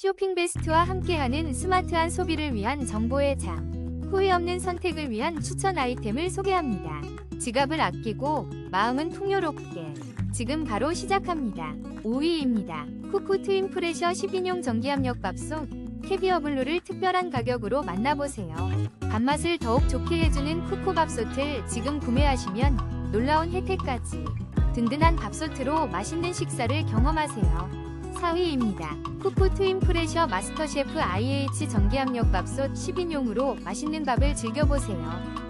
쇼핑 베스트와 함께하는 스마트한 소비를 위한 정보의 장. 후회 없는 선택을 위한 추천 아이템을 소개합니다. 지갑을 아끼고 마음은 풍요롭게. 지금 바로 시작합니다. 5위입니다. 쿠쿠 트윈 프레셔 10인용 전기압력 밥솥 캐비어 블루를 특별한 가격으로 만나보세요. 밥맛을 더욱 좋게 해주는 쿠쿠 밥솥을 지금 구매하시면 놀라운 혜택까지 든든한 밥솥으로 맛있는 식사를 경험하세요. 4위입니다. 쿠쿠 트윈 프레셔 마스터 셰프 IH 전기압력 밥솥 10인용으로 맛있는 밥을 즐겨보세요.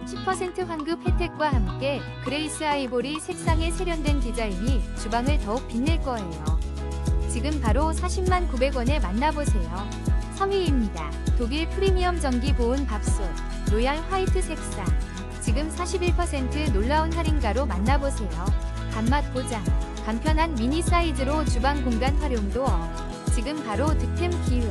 10% 환급 혜택과 함께 그레이스 아이보리 색상의 세련된 디자인이 주방을 더욱 빛낼 거예요. 지금 바로 40만 900원에 만나보세요. 3위입니다. 독일 프리미엄 전기 보온 밥솥 로얄 화이트 색상 지금 41% 놀라운 할인가로 만나보세요. 단맛 보장 간편한 미니 사이즈로 주방 공간 활용도 업. 지금 바로 득템 기회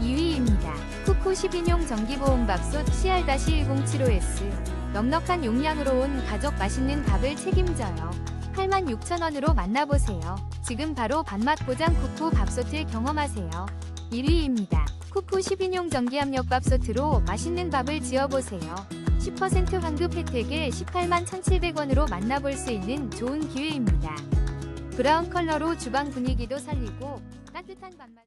2위입니다. 쿠쿠 10인용 전기보온밥솥 CR-1075S 넉넉한 용량으로 온 가족 맛있는 밥을 책임져요. 86,000원으로 만나보세요. 지금 바로 밥맛 보장 쿠쿠 밥솥을 경험하세요. 1위입니다. 쿠쿠 10인용 전기압력 밥솥으로 맛있는 밥을 지어보세요. 10% 환급 혜택에 18만 1,700원으로 만나볼 수 있는 좋은 기회입니다. 브라운 컬러로 주방 분위기도 살리고 따뜻한 밥맛